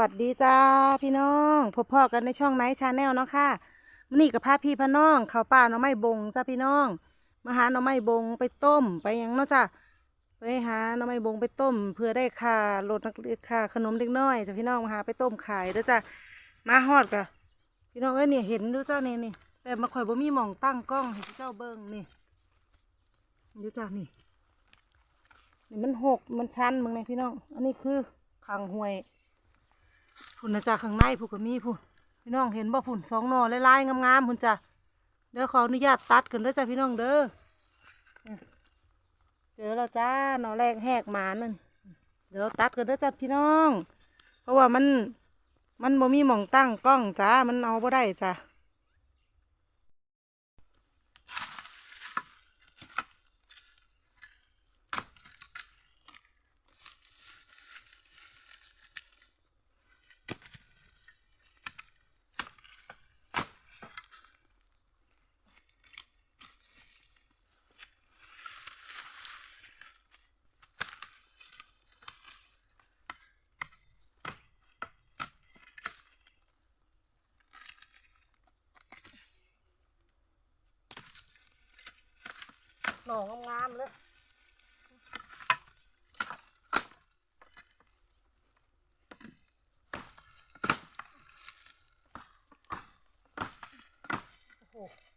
วัสดีจ้าพี่น้องพบพ่อกันในช่องไนท์ชาแนลเนาะค่ะมื้อนี้กับพาพี่พน้องข้าวป่าหน่อไม้บงจ้าพี่น้องมาหาหน่อไม้บงไปต้มไปยังเนาะจ้าไปหาหน่อไม้บงไปต้ม เพื่อได้ค่ารถนักเรียนค่าขนมเด็กน้อยจ้าพี่น้องมาหาไปต้มขายเด้อจ้ามาฮอดกะพี่น้องเอ้ยนี่ยเห็นดูจ้านี่นี่แต่มาข่อยบ่มีหม่องตั้งกล้องให้เจ้าเบิ่งนี่ดูจ้านี่นี่มันหกมันชันมึงไงพี่น้อง อันนี้คือขังห้วย พุ่นนะจ๊ะข้างในพุ่นก็มีพุ่นพี่น้องเห็นบ่พุ่นสองหน่อลายๆงามๆพุ่นจ้ะเดี๋ยวขออนุญาตตัดกันเด้อจ้ะพี่น้องเด้อเจอแล้วจ้าหน่อแรกแหกหมานั่นเดี๋ยวตัดกันเด้อจ้ะพี่น้อง เพราะว่ามันมันบ่มีหม่องตั้งกล้องจ้ามันเอาบ่ได้จ้ะ น่องามๆเลยโอ้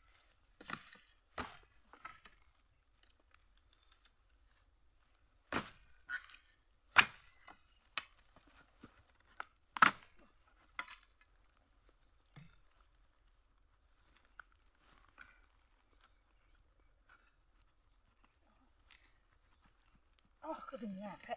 อ๋อคือดึงยากแท้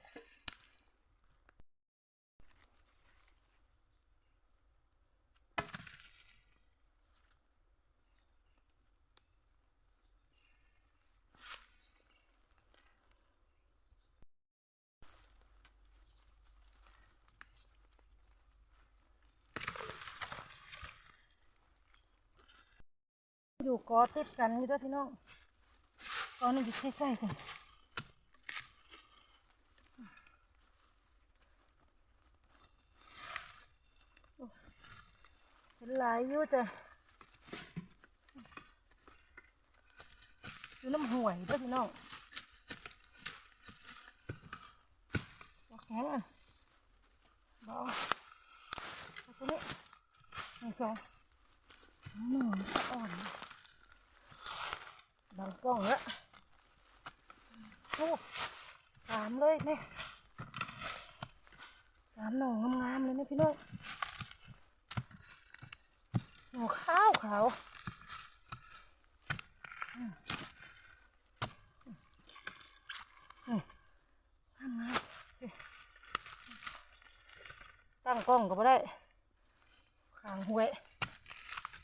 อยู่กอติดกันอยู่ด้วยพี่น้องกอนี่อยู่ใกล้ๆกัน เป็น หลายอยู่จ้ะอยู่น้ำห่วยเด้อพี่น้องบอกแข็งอะบอกเอาตัวนี้หนึ่งสองหนึ่งอ่อนดังกล้องแล้วโอ้สามเลยแม่สามหน่องงามๆเลยนะพี่น้อง หนูขาวขาวอืมอืมทำงาตั้งกล้องก็ไม่ได้ขางหวย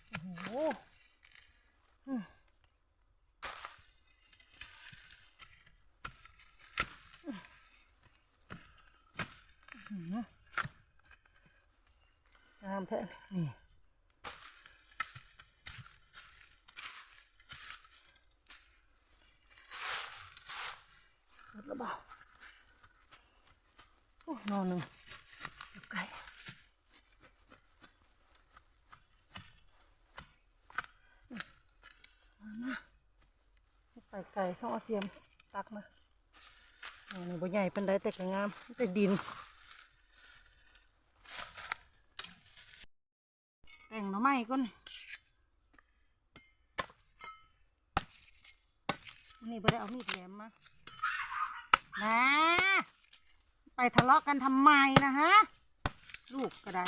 โอ้โหอืมอืมงามแท้นี่ หมดแล้วเปล่าโอ้ นอนหนึ่งไก่มามาไปไก่ต้องเอาเสียมตักมาอันนี้บ่ใหญ่เป็นไดแต่ก็งามแต่ดิน แต่งหน่อไม้ก่อนวันนี้บ่ได้เอามีดแหลมมานะ ไปทะเลาะกันทำไมนะฮะ ลูกก็ได้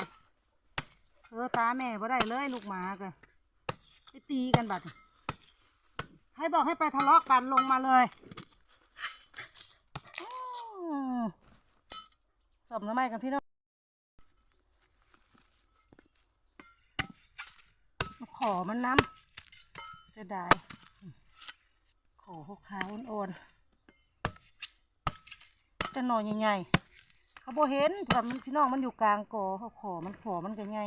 เออตาแม่บ่ได้เลยลูกหมากันไปตีกันบัด ให้บอกให้ไปทะเลาะกันลงมาเลยอืมสมน้ำไม้กันพี่น้องขอมันน้ำเสียดาย ขอหกขาอ่อนๆจะหน่อยใหญ่ๆ ขาโบเห็นเำพี่น้องมันอยู่กลางกอเขาขอมันขอมันก็ไง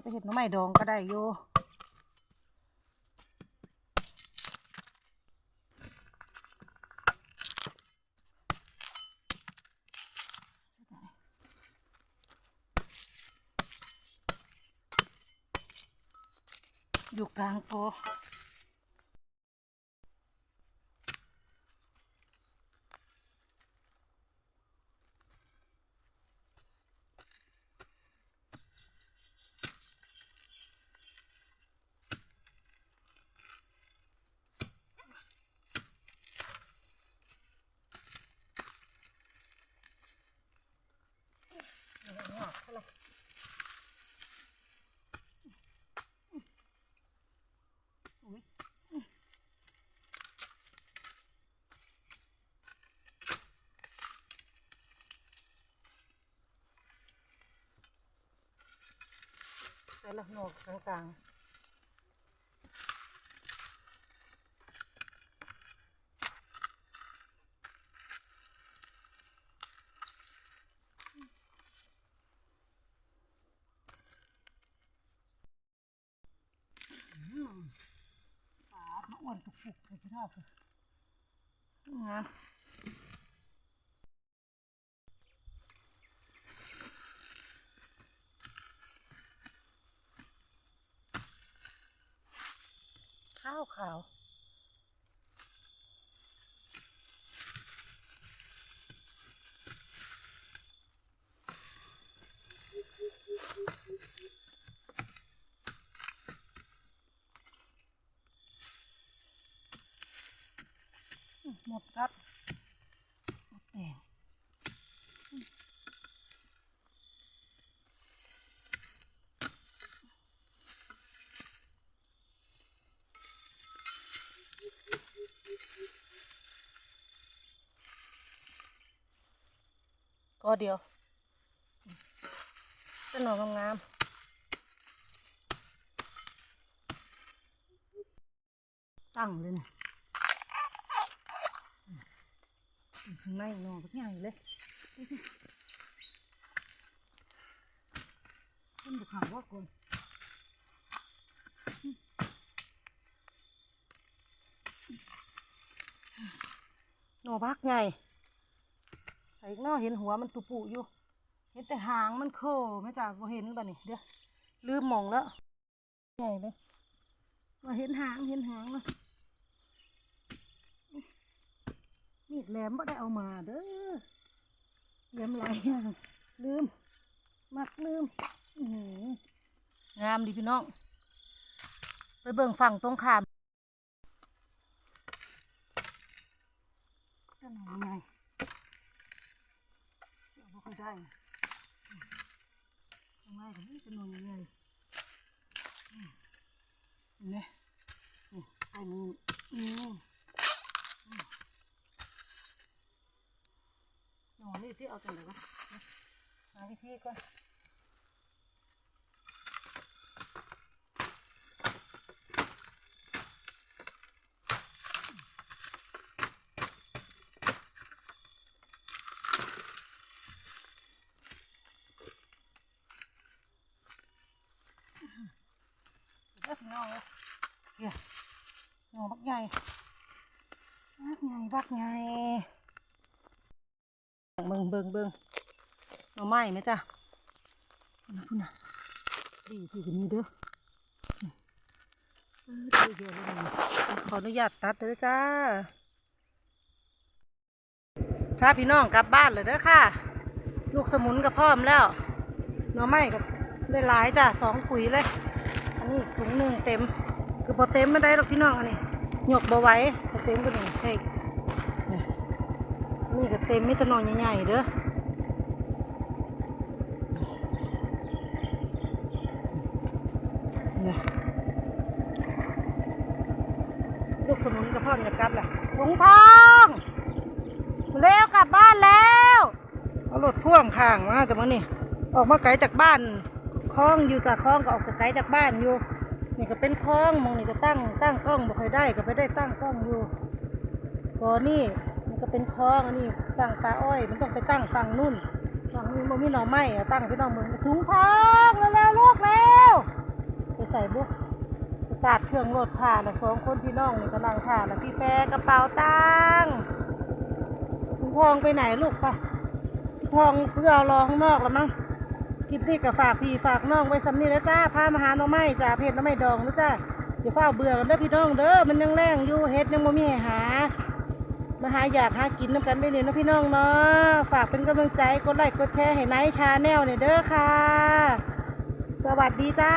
ไปเห็ดหน่อไม้ดองก็ได้โยอยู่กลางกอ โกอใส่ละหนวกกลางๆปาดมาอ้วนปุกๆเลยพี่น้องเลยงามข้าวขาว หมดครับหมดแดงก็เดียวจะหนองงามตั้งเลยนะ ข้างในนอบักใหญ่เลยต้นบุกเขาว่าคนหนอบักใหญ่ใส่หนอเห็นหัวมันตุปุอยู่ เห็นแต่หางมันโคไม่จ้าบ่เห็นบ่นี่เดี๋ยวลืมมองแล้วใหญ่เลยว่าเห็นหางเห็นหางเลย มีดแหลมไม่ได้เอามาเด้อแหลมไหลอะลืม มักลืมงามดีพี่น้อง ไปเบิ่งฝั่งตรงข้ามจะหนไงเสียบ่ค่อยได้ตรงไหนก็มีจะหน่อยไงอืมนี่นี่ใส่มืออืม หนอนนี่ที่ เอาจากไหนวะหาวิธีก่อนเด็กน้องเลยเดี๋ยวน้องบักใหญ่บักใหญ่บักใหญ่ เบิ่งเบิ่งเบิ่งหน่อไม้ไหมจ้ะนะคุณนะดีที่จะมีเด้อเออดูเยอะเลยขออนุญาตตัดเด้อจ้าพาพี่น้องกลับบ้านเลยเด้อค่ะ ลูกสมุนก็พร้อมแล้วหน่อไม้ก็ได้หลายจ้ะสองขุยเลย อันนี้ถุงหนึ่งเต็ม คือพอเต็มไม่ได้หรอกพี่น้องอันนี้หยกบ่ไว้พอเต็มก็หนึ่งเฮ้ นี่ก็เต็มไมิตนอนใหญ่ๆเด้อลูกสมุนกับพ่อมจะกลับล่ะถุงทองเร็วกลับบ้านแล้วเอารถพ่วงข้างมาจากมั้งนี่ออกมาไกลจากบ้านคล้องอยู่จากคล้องก็ออกจากไกลจากบ้านอยู่ นี่ก็เป็นคล้องมองนี่ก็ตั้งตั้งกล้องบ่เคยได้ก็ไปได้ตั้งกล้องอยู่ก่อนนี่ ก็เป็นคลองอันนี้ตั้งปลาอ้อย มันต้องไปตั้งฝั่งนู่นฝั่งนู้มันมีหน่อไม้อะตั้งพี่น้องมึงถุงทองแล้วๆลูกแล้วไปใส่บุกสตาร์ทเครื่องรถผ่านสองคนพี่น้องนี่กำลังผ่านแล้วพี่แฟกระเป๋าตังค์ถุงทองไปไหนลูกปะทองเพื่อรอข้างนอกแล้วมั้งคลิปนี้ก็ฝากพี่ฝากน้องไว้สำนีแล้วจ้าพามาหาหน่อไม้จ้าเพจหน่อไม้ดองนะจ้าอย่าเฝ้าเบื่อกันเด้อพี่น้องเด้อมันยังแรงอยู่เฮ็ดยังบ่มีหา มาหาอยากหากินน้ำกันได้เลยนะพี่น้องเนาะฝากเป็นกำลังใจกดไลค์กดแชร์ให้ไนท์ชาแนลเนี่ยเด้อค่ะ สวัสดีจ้า